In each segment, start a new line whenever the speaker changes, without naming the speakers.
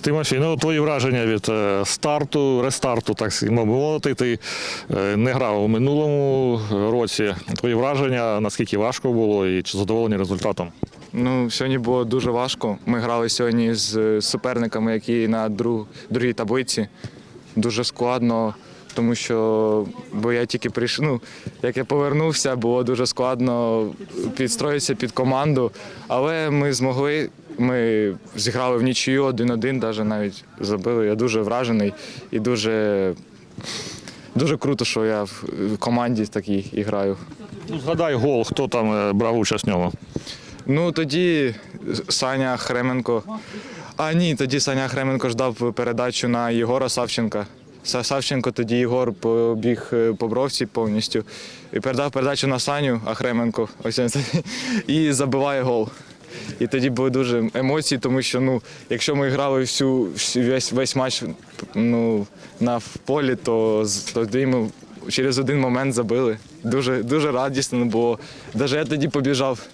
Тимофій, ну твої враження від е, старту, рестарту, так мовити. Ти е, не грав у минулому році. Твої враження, наскільки важко було і чи задоволені результатом?
Ну, сьогодні було дуже важко. Ми грали сьогодні з е, суперниками, які на друг, другій таблиці. Дуже складно, тому що бо я тільки прийшов. Ну, як я повернувся, було дуже складно підстроїтися під команду. Але ми змогли. Ми зіграли в нічию один-один, навіть навіть забили. Я дуже вражений і дуже, дуже круто, що я в команді такій і граю.
Ну, згадай гол, хто там е, брав участь в ньому.
Ну тоді Саня Хременко. А ні, тоді Саня Хременко ж дав передачу на Єгора Савченка. Савченко тоді Єгор побіг е, по бровці повністю. І передав передачу на Саню, а Хременко ось і забиває гол. І тоді були дуже емоції, тому що ну, якщо ми грали всю, всю- весь, весь матч ну, на в полі, то тоді ми через один момент забили. Дуже, дуже радісно було. Навіть я тоді побіжав.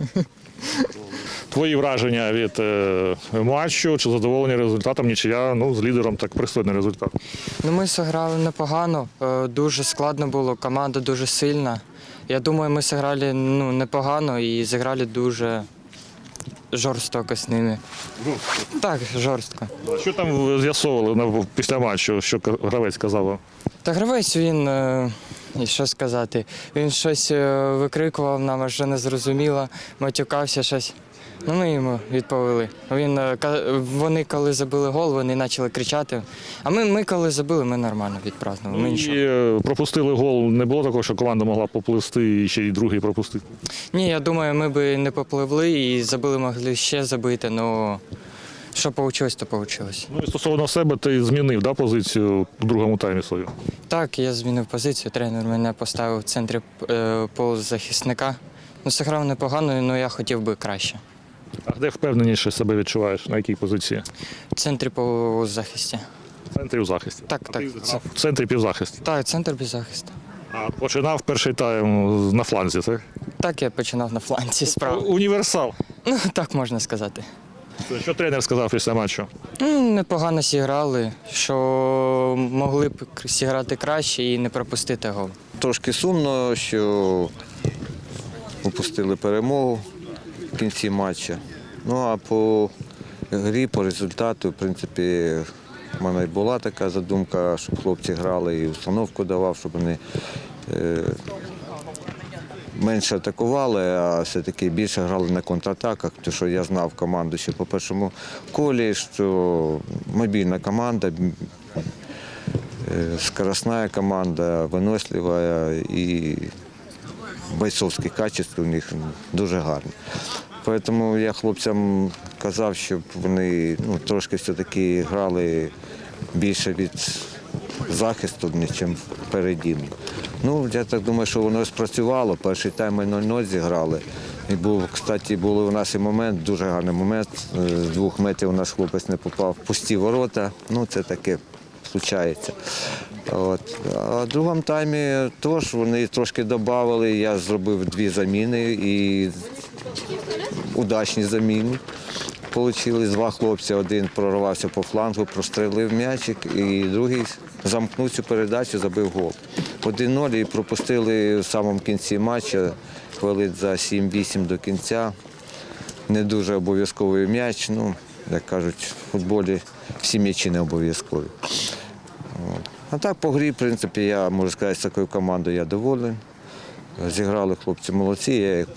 Твої враження від е, матчу, чи задоволені результатом, нічия, ну, з лідером так пристойний результат.
Ну, ми зіграли непогано, е, дуже складно було, команда дуже сильна. Я думаю, ми зіграли ну, непогано і зіграли дуже жорстоко з ними. Так, жорстко.
Що там з'ясовували на- після матчу, що гравець казав? вам?
Та гравець він, е, і що сказати, він щось е, викрикував, нам аж не зрозуміло, матюкався щось. Ну, ми йому відповіли. Він, е, вони коли забили гол, вони почали кричати. А ми, ми коли забили, ми нормально відпразнували. Ми
І е, пропустили гол. Не було такого, що команда могла попливсти і ще й другий пропустити.
Ні, я думаю, ми би не попливли і забили могли ще забити, але що вийшло, то вийшло.
Ну і стосовно себе, ти змінив да, позицію в другому таймі свою.
Так, я змінив позицію. Тренер мене поставив в центрі е, полузахисника. Ну, зіграв непогано, але я хотів би краще.
А де впевненіше себе відчуваєш? На якій позиції?
В центрі полузахисті.
В центрі у захисті.
Так, так. Це,
В центрі півзахисті.
так, центр без захисту.
А починав перший тайм на фланзі, так?
Так, я починав на фланці справа.
Універсал.
Ну, так можна сказати.
Що тренер сказав після матчу?
Ну, непогано зіграли, що могли б зіграти краще і не пропустити гол.
Трошки сумно, що упустили перемогу кінці матчу. Ну а по грі, по результату, в принципі, в мене й була така задумка, щоб хлопці грали і установку давав, щоб вони е, менше атакували, а все-таки більше грали на контратаках, тому що я знав команду ще по першому колі, що мобільна команда, Э, скоростная команда, виносливая і бойцовські качества у них дуже гарні. Тому я хлопцям казав, щоб вони ну, трошки все-таки грали більше від захисту, ніж впереді. Ну, я так думаю, що воно спрацювало. Перший тайм ми 0-0 зіграли. І був, кстати, був у нас і момент, дуже гарний момент. Е, З двох метрів наш хлопець не попав в пусті ворота. Ну, це таке случається. От. А в другому таймі теж вони трошки додали. Я зробив дві заміни і удачні заміни. Получили два хлопці, один прорвався по флангу, прострелив м'ячик, і другий замкнув цю передачу, забив гол. 1-0 і пропустили в самому кінці матчу, хвилин за 7-8 до кінця. Не дуже обов'язковий м'яч. Ну, як кажуть, в футболі всі м'ячі не обов'язкові. А так по грі, в принципі, я можу сказати, з такою командою я доволен. Зіграли хлопці молодці, я їх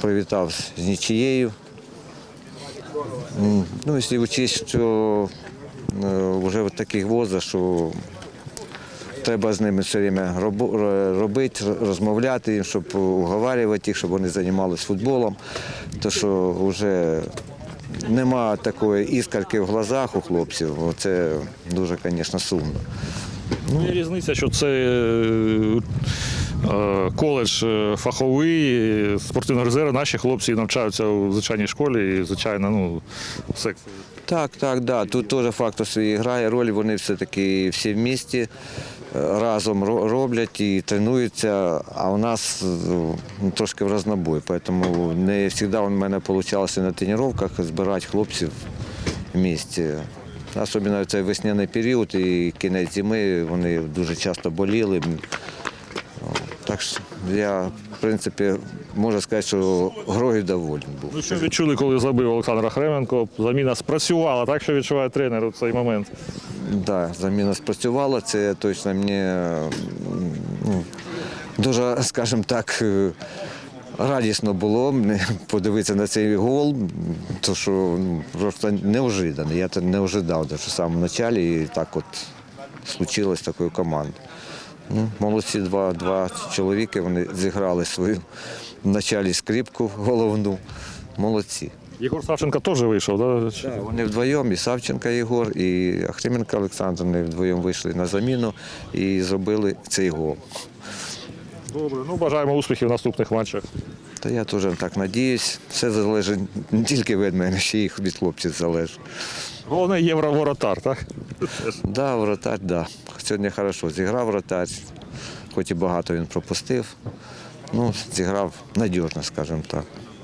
привітав з нічією. Ну, якщо вчись, що е, вже в таких возах, що треба з ними все время робити, розмовляти, їм, щоб уговарювати їх, щоб вони займалися футболом. То що вже нема такої іскорки в глазах у хлопців, це дуже, звісно, сумно.
Ну, різниця, що це е, коледж е, фаховий, е, спортивного резерву. Наші хлопці навчаються у звичайній школі і, звичайно, ну, в секції.
Так, так, да. Тут теж фактор свій грає роль. Вони все-таки всі в місті е, разом роблять і тренуються, а у нас е, ну, трошки в разнобой. Тому не завжди у мене вийшло на тренуваннях збирати хлопців місці. Особливо в цей весняний період і кінець зими вони дуже часто боліли. Так що я, в принципі, можу сказати, що грою доволен був.
Ну, що відчули, коли забив Олександр Хременко? Заміна спрацювала, так що відчуває тренер у цей момент.
Да, заміна спрацювала. Це точно мені ну, дуже, скажімо так, е, радісно було подивитися на цей гол, то що ну, просто неожиданно. Я це не ожидав, що в самому початку і так от случилось такою командою. Ну, молодці два, два чоловіки, вони зіграли свою в началі скрипку головну. Молодці.
Єгор Савченко теж вийшов, да? Так,
Вони вдвоєм, і Савченко Єгор, і Ахтименко Олександр, вони вдвоєм вийшли на заміну і зробили цей гол.
Добре, ну бажаємо успіхів в наступних матчах.
Та я теж так надіюсь. Все залежить не тільки від мене, ще й від хлопців залежить.
Головне євроворотар, так? так?
Да, так. да. Сьогодні хорошо зіграв воротар, хоч і багато він пропустив. Ну, зіграв надіжно, скажімо так.